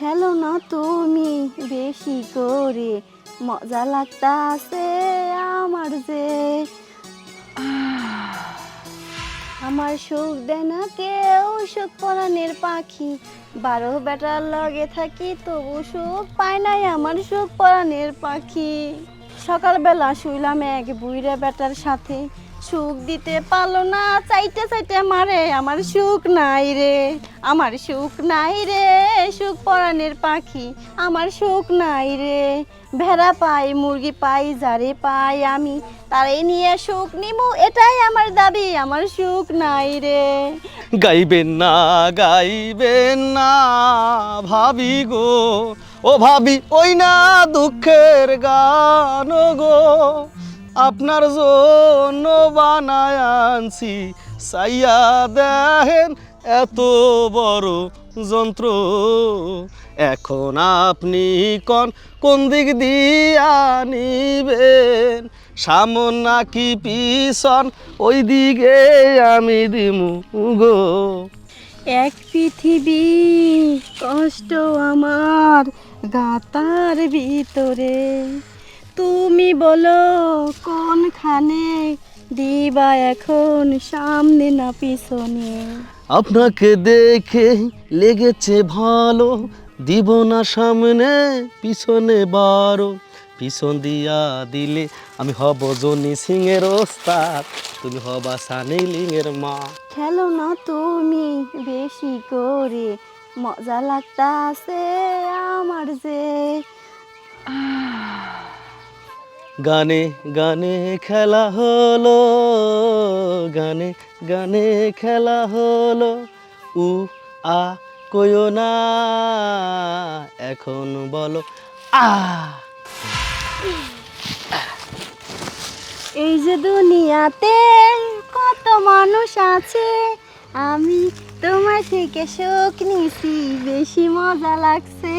খেলো না তুমি বেশি করে। মজা লাগতাছে আমার যে। আমার সুখ দেয় না কেউ সুখ পরাণের পাখি। বারো বেটার লগে থাকি তবু সুখ পায় নাই আমার সুখ পরাণের পাখি। সকালবেলা শুইলাম এক বুইরা বেটার সাথে। সুখ দিতে পারল না, চাইতে চাইতে মারে আমার সুখ নাই রে, আমার সুখ নাই রে, সুখ পরাণের পাখি আমার সুখ নাই রে। ভেড়া পাই, মুরগি পাই যারে পাই আমি তারাই নিয়ে সুখ নিমু, এটাই আমার দাবি, আমার সুখ নাই রে। গাইবেন না গাইবেন না, ভাবি গো, ও ভাবি, ওই না দুঃখের গান গো। আপনার জন্য বানায় আনছি। সাইয়া দেখেন এত বড় যন্ত্র। এখন আপনি কোন কোন দিক দিয়া নিবেন? সামন নাকি পিছন, ওই দিকে আমি দিমু গো। এক পৃথিবী, কষ্ট আমার গাতার ভিতরে। তুমি বলো কোনখানে দিবা এখন সামনে না পিছনে? আপনাকে দেখে লেগেছে ভালো দিব না সামনে পিছনে বারো। পিছন দিয়া দিলে আমি হব জনি সিং এর ওস্তাদ তুমি হবা সানি লিঙ্গের মা। খেলো না তুমি বেশি করে মজা লাগতাছে আমার যে। গানে গানে খেলা হলো, গানে গানে খেলা হলো। উ, আ, কইও না, এখন বলো, আ। এই যে দুনিয়াতে কত মানুষ আছে আমি তোমার থেকে সুখ নিছি বেশি মজা লাগছে।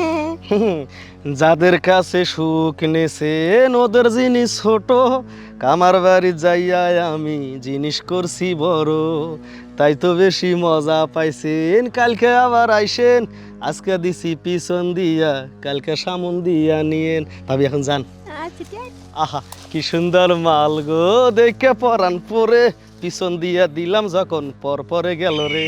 যাদের কাছে সুখ নেছেন ওদের জিনিস ছোট। কামার বাড়ি যাইয়া আমি জিনিস করছি বড়। তাই তো বেশি মজা পাইছেন কালকে আবার আইসেন। আজকে দিছি পিছন দিয়া কালকে সামন দিয়া নিয়েন। ভাবি এখন যান। আচ্ছা। আহা, কি সুন্দর মাল গো, দেখে পরান পরে। পিছন দিয়া দিলাম যখন, পর পরে গেল রে।